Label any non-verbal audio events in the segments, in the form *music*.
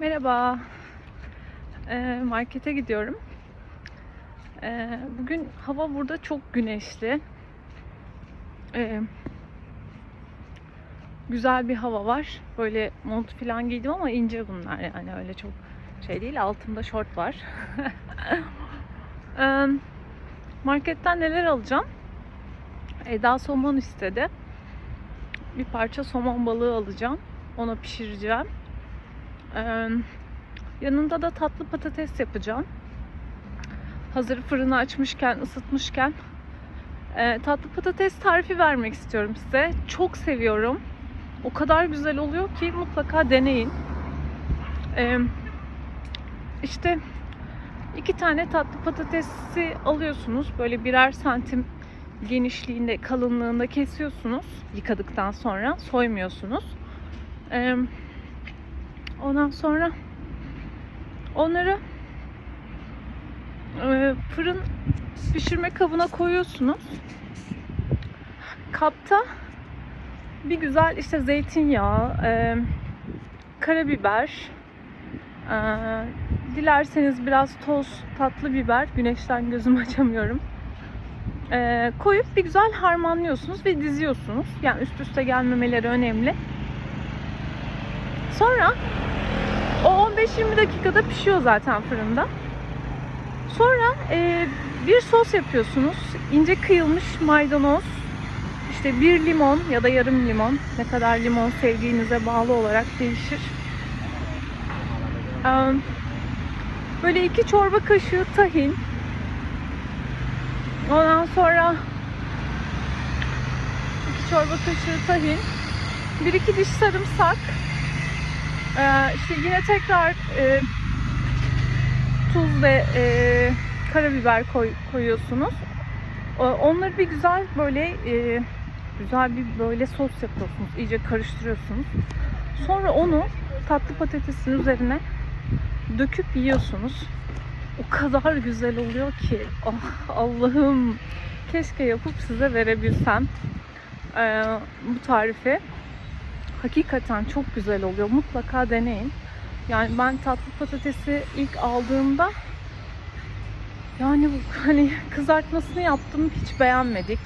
Merhaba. Ee, markete gidiyorum. Ee, bugün hava burada çok güneşli. Ee, güzel bir hava var. Böyle mont falan giydim ama ince bunlar yani öyle çok şey değil. Altımda şort var. *laughs* Marketten neler alacağım? Eda somon istedi. Bir parça somon balığı alacağım. Onu pişireceğim. Ee, yanında da tatlı patates yapacağım. Hazır fırını açmışken, ısıtmışken e, tatlı patates tarifi vermek istiyorum size. Çok seviyorum. O kadar güzel oluyor ki mutlaka deneyin. Ee, işte iki tane tatlı patatesi alıyorsunuz. Böyle birer santim genişliğinde, kalınlığında kesiyorsunuz. Yıkadıktan sonra soymuyorsunuz. Ee, Ondan sonra onları e, fırın pişirme kabına koyuyorsunuz. Kapta bir güzel işte zeytinyağı, e, karabiber, e, dilerseniz biraz toz tatlı biber, güneşten gözümü *laughs* açamıyorum. Koyup bir güzel harmanlıyorsunuz ve diziyorsunuz. Yani üst üste gelmemeleri önemli. Sonra o 15-20 dakikada pişiyor zaten fırında. Sonra e, bir sos yapıyorsunuz. İnce kıyılmış maydanoz, işte bir limon ya da yarım limon, ne kadar limon sevdiğinize bağlı olarak değişir. E, böyle iki çorba kaşığı tahin. Ondan sonra iki çorba kaşığı tahin, bir iki diş sarımsak, ee, işte yine tekrar e, tuz ve e, karabiber koy, koyuyorsunuz. Onları bir güzel böyle e, güzel bir böyle sos yapıyorsunuz. İyice karıştırıyorsunuz. Sonra onu tatlı patatesin üzerine döküp yiyorsunuz. O kadar güzel oluyor ki ah, Allah'ım keşke yapıp size verebilsem ee, bu tarifi hakikaten çok güzel oluyor. Mutlaka deneyin. Yani ben tatlı patatesi ilk aldığımda yani *laughs* hani kızartmasını yaptım hiç beğenmedik.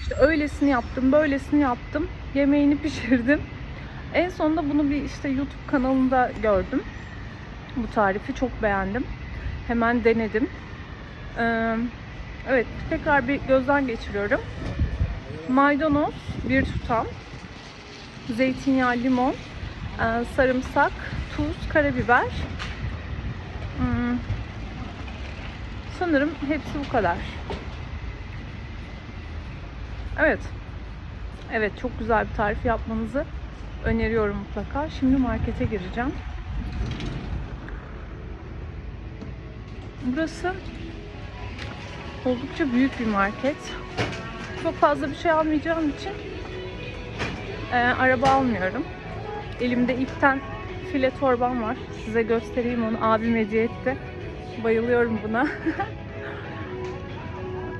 İşte öylesini yaptım, böylesini yaptım. Yemeğini *laughs* pişirdim. En sonunda bunu bir işte YouTube kanalında gördüm. Bu tarifi çok beğendim. Hemen denedim. Ee, evet, tekrar bir gözden geçiriyorum. Maydanoz bir tutam, zeytinyağı, limon, e, sarımsak, tuz, karabiber. Hmm. Sanırım hepsi bu kadar. Evet. Evet çok güzel bir tarif yapmanızı öneriyorum mutlaka. Şimdi markete gireceğim. Burası oldukça büyük bir market. Çok fazla bir şey almayacağım için ee, araba almıyorum. Elimde ipten file torbam var. Size göstereyim onu. Abim hediye etti. Bayılıyorum buna.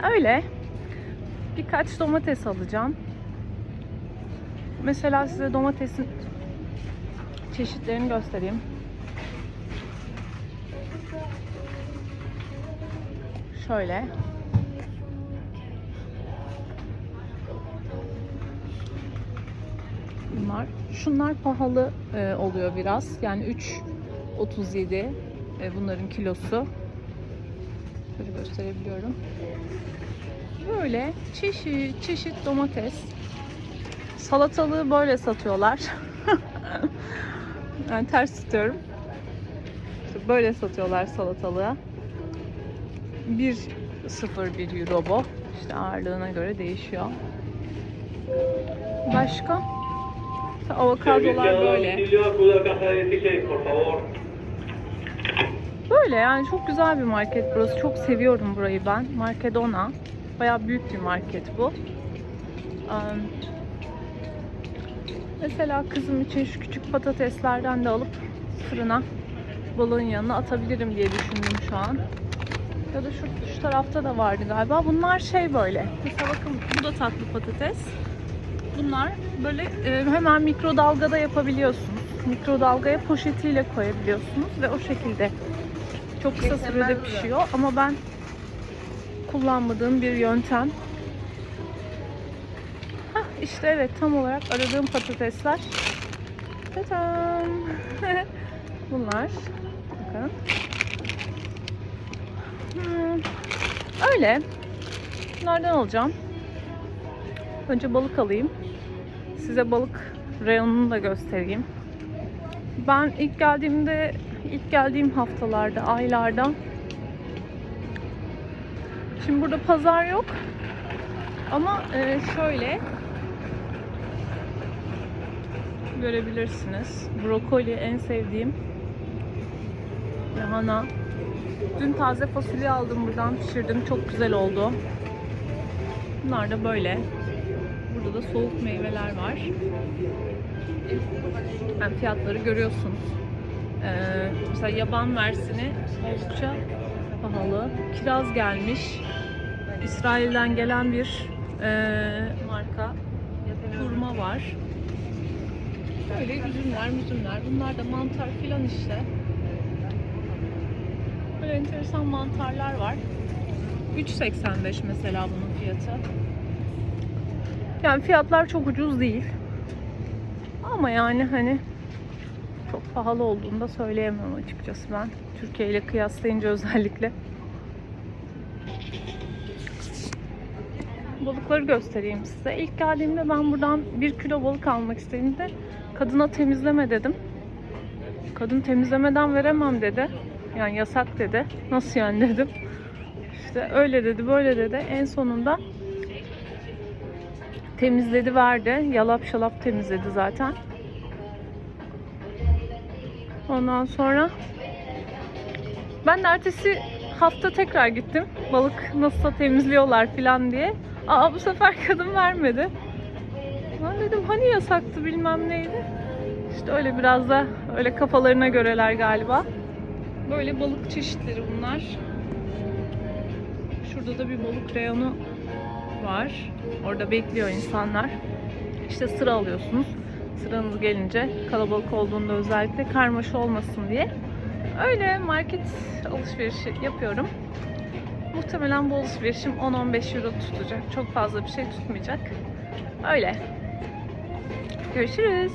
*laughs* Öyle. Birkaç domates alacağım. Mesela size domatesin çeşitlerini göstereyim. Şöyle. Bunlar. Şunlar pahalı e, oluyor biraz. Yani 3.37 e, bunların kilosu. Şöyle gösterebiliyorum. Böyle çeşit çeşit domates. Salatalığı böyle satıyorlar. *laughs* yani ters tutuyorum. Böyle satıyorlar salatalığı. 1.01 euro bu. İşte ağırlığına göre değişiyor. Başka? Avokadolar böyle. Böyle yani çok güzel bir market burası. Çok seviyorum burayı ben. Markedona. Bayağı büyük bir market bu. Ee, Mesela kızım için şu küçük patateslerden de alıp fırına balığın yanına atabilirim diye düşündüm şu an. Ya da şu, şu tarafta da vardı galiba. Bunlar şey böyle. Mesela bakın bu da tatlı patates. Bunlar böyle e, hemen mikrodalgada yapabiliyorsunuz. mikrodalgaya poşetiyle koyabiliyorsunuz ve o şekilde çok kısa sürede pişiyor ama ben kullanmadığım bir yöntem. Hah işte evet tam olarak aradığım patatesler. Tadam. *laughs* Bunlar. Bakın. Hmm, Öyle. Bunlardan alacağım. Önce balık alayım. Size balık reyonunu da göstereyim. Ben ilk geldiğimde, ilk geldiğim haftalarda, aylarda Şimdi burada pazar yok. Ama e, şöyle görebilirsiniz. Brokoli en sevdiğim. Lahana. Dün taze fasulye aldım buradan pişirdim. Çok güzel oldu. Bunlar da böyle. Da soğuk meyveler var. Yani fiyatları görüyorsunuz. Ee, mesela yaban versini oldukça pahalı. Kiraz gelmiş. İsrail'den gelen bir ee, marka. Hurma var. Böyle üzümler, müzümler. Bunlar da mantar filan işte. Böyle enteresan mantarlar var. 3.85 mesela bunun fiyatı. Yani fiyatlar çok ucuz değil. Ama yani hani çok pahalı olduğunu da söyleyemem açıkçası ben. Türkiye ile kıyaslayınca özellikle. Balıkları göstereyim size. İlk geldiğimde ben buradan bir kilo balık almak istediğimde kadına temizleme dedim. Kadın temizlemeden veremem dedi. Yani yasak dedi. Nasıl yani dedim. İşte öyle dedi, böyle dedi. En sonunda temizledi, verdi. Yalap şalap temizledi zaten. Ondan sonra ben de ertesi hafta tekrar gittim. Balık nasılsa temizliyorlar falan diye. Aa bu sefer kadın vermedi. Ben dedim hani yasaktı bilmem neydi. İşte öyle biraz da öyle kafalarına göreler galiba. Böyle balık çeşitleri bunlar. Şurada da bir balık reyonu var. Orada bekliyor insanlar. İşte sıra alıyorsunuz. Sıranız gelince kalabalık olduğunda özellikle karmaşa olmasın diye. Öyle market alışverişi yapıyorum. Muhtemelen bu alışverişim 10-15 euro tutacak. Çok fazla bir şey tutmayacak. Öyle. Görüşürüz.